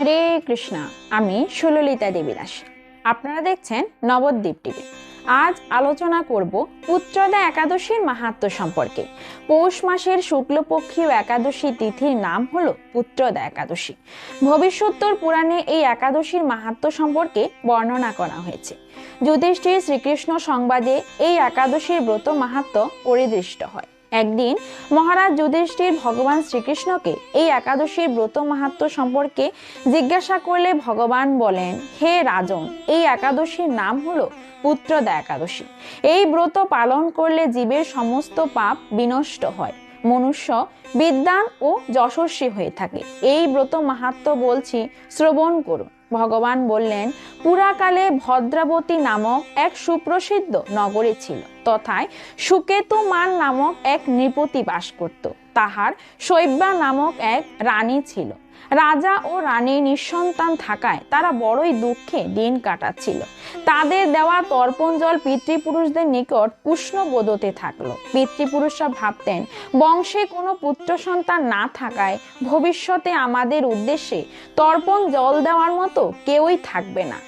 হরে কৃষ্ণা, আমি সুললিতা দেবী দাস আপনারা দেখছেন নবদ্বীপ টিভি। আজ আলোচনা করব পুত্রদা একাদশীর মাহাত্ম সম্পর্কে। পৌষ মাসের শুক্লপক্ষীয় একাদশী তিথির নাম হলো পুত্রদা একাদশী। ভবিষ্যোত্তর পুরাণে এই একাদশীর মাহাত্ম সম্পর্কে বর্ণনা করা হয়েছে। যুধিষ্ঠির শ্রীকৃষ্ণ সংবাদে এই একাদশীর ব্রত মাহাত্ম পরিদৃষ্ট হয়। একদিন মহারাজ যুধিষ্ঠির ভগবান শ্রীকৃষ্ণকে এই একাদশীর ব্রত মাহাত্ম সম্পর্কে জিজ্ঞাসা করলে ভগবান বলেন, হে রাজন, এই একাদশীর নাম হলো পুত্রদা একাদশী। এই ব্রত পালন করলে জীবের সমস্ত পাপ বিনষ্ট হয়, মনুষ্য বিদ্যান ও যশস্বী হয়ে থাকে। এই ব্রত মাহাত্ম বলছি শ্রবণ করুন। ভগবান বললেন, পুরাকালে ভদ্রাবতী নামক এক সুপ্রসিদ্ধ নগরী ছিল। তথায় সুকেতু মান নামক এক নৃপতি বাস করত। তাহার শৈব্যা নামক এক রানী ছিল। রাজা ও রানী নিঃসন্তান থাকায় তারা বড়ই দুঃখে দিন কাটাচ্ছিল। তাদের দেওয়া তর্পণ জল পিতৃপুরুষদের নিকট উষ্ণ বোধতে থাকল। পিতৃপুরুষরা ভাবতেন, বংশে কোনো পুত্র সন্তান না থাকায় ভবিষ্যতে আমাদের উদ্দেশ্যে তর্পণ জল দেওয়ার মতো কেউই থাকবে না।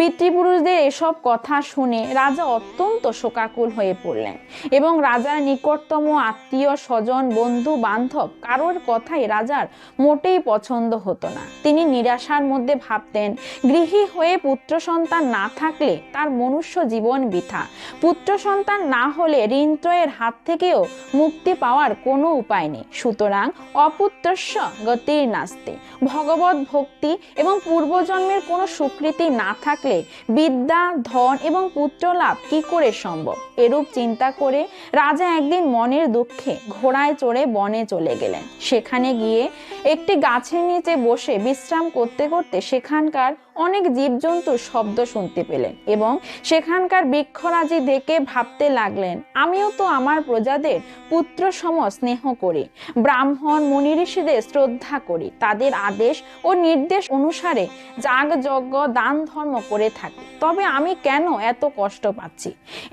পিতৃপুরুষদের এসব কথা শুনে রাজা অত্যন্ত শোকাকুল হয়ে পড়লেন এবং রাজার নিকটতম আত্মীয়, স্বজন, বন্ধু, বান্ধব কারোর কথাই রাজার মোটেই পছন্দ হতো না। তিনি নিরাশার মধ্যে ভাবতেন, গৃহী হয়ে পুত্র সন্তান না থাকলে তার মনুষ্য জীবন বৃথা। পুত্র সন্তান না হলে ঋণত্রয়ের হাত থেকেও মুক্তি পাওয়ার কোনো উপায় নেই। সুতরাং অপুত্রস্য গতির নাস্তে। ভগবত ভক্তি এবং পূর্বজন্মের কোনো স্বীকৃতি না থাকলে বিদ্যা, ধন এবং পুত্র লাভ কি করে সম্ভব? এরূপ চিন্তা করে রাজা একদিন মনের দুঃখে ঘোড়ায় চড়ে বনে চলে গেলেন। সেখানে গিয়ে একটি গাছের নিচে বসে বিশ্রাম করতে করতে সেখানকার অনেক জীবজন্তুর শব্দ শুনতে পেলেন এবং সেখানকার বৃক্ষরাজি দেখে ভাবতে লাগলেন, আমিও তো আমার প্রজাদের পুত্র সম স্নেহ করি, ব্রাহ্মণ মুনি ঋষিদের শ্রদ্ধা করি, তাদের আদেশ ও নির্দেশ অনুসারে যাগ যজ্ঞ, দান ধর্ম করে থাকি। তবে আমি কেন এত কষ্ট পাচ্ছি?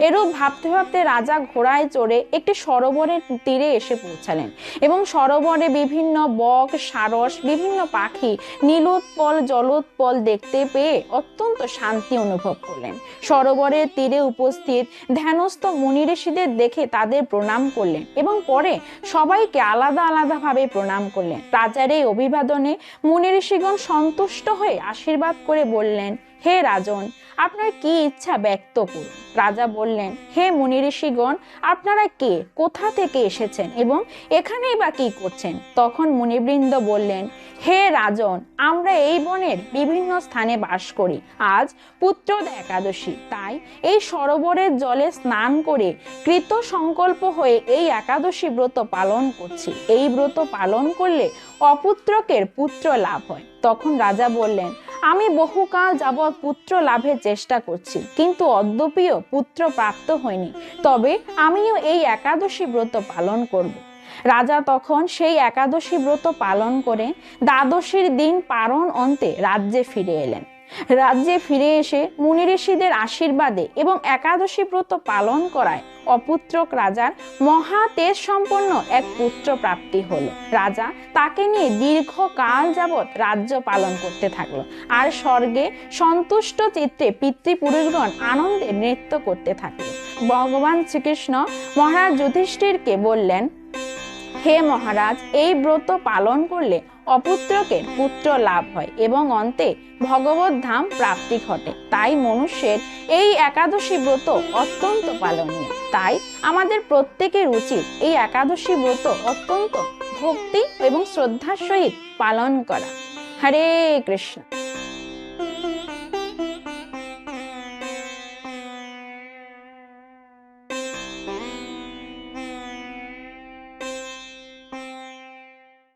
এরূপ ভাবতে ভাবতে রাজা ঘোড়ায় চড়ে একটি সরোবরের তীরে এসে পৌঁছালেন এবং সরোবরে বিভিন্ন বক, সারস, বিভিন্ন পাখি, নীলোৎপল, জলোৎপল দেখতে পেয়ে অত্যন্ত শান্তি অনুভব করলেন। সরোবরের তীরে উপস্থিত ধ্যানস্থ মুনি ঋষিদের দেখে তাদের প্রণাম করলেন এবং পরে সবাইকে আলাদা আলাদাভাবে প্রণাম করলেন। রাজার এই অভিবাদনে মুনি ঋষিগণ সন্তুষ্ট হয়ে আশীর্বাদ করে বললেন, হে রাজন, আপনার কি ইচ্ছা ব্যক্ত করুন? রাজা বললেন, হে মুনি ঋষিগণ, আপনারা কে? কোথা থেকে এসেছেন এবং এখানেই বা কি করছেন? তখন মুনিবৃন্দ বললেন, হে রাজন, আমরা এই বনের বিভিন্ন স্থানে বাস করি। আজ পুত্রদা একাদশী, তাই এই সরোবরের জলে স্নান করে কৃত সংকল্প হয়ে এই একাদশী ব্রত পালন করছি। এই ব্রত পালন করলে অপুত্রকের পুত্র লাভ হয়। তখন রাজা বললেন, আমি বহুকাল যাবৎ পুত্র লাভের চেষ্টা করছি, কিন্তু অদ্যপিও পুত্র প্রাপ্ত হয়নি। তবে আমিও এই একাদশী ব্রত পালন করব। রাজা তখন সেই একাদশী ব্রত পালন করে দ্বাদশীর দিন পারণ অন্তে রাজ্যে ফিরে এলেন। রাজ্যে ফিরে এসে মুনি ঋষিদের আশীর্বাদে এবং একাদশী ব্রত পালন করায় অপুত্রক রাজার মহা তেজ সম্পন্ন এক পুত্র প্রাপ্তি হলো। রাজা তাকে নিয়ে দীর্ঘকাল যাবৎ রাজ্য পালন করতে থাকল আর স্বর্গে সন্তুষ্ট চিত্তে পিতৃপুরুষগণ আনন্দে নৃত্য করতে থাকল। ভগবান শ্রীকৃষ্ণ মহারাজ যুধিষ্ঠিরকে বললেন হে মহারাজ, এই ব্রত পালন করলে অপুত্রকে পুত্র লাভ হয় এবং অন্তে ভগবত ধাম প্রাপ্তি ঘটে। তাই মনুষ্যের এই একাদশী ব্রত অত্যন্ত পালনীয়। তাই আমাদের প্রত্যেকের উচিত এই একাদশী ব্রত অত্যন্ত ভক্তি এবং শ্রদ্ধার সহিত পালন করা। হরে কৃষ্ণ।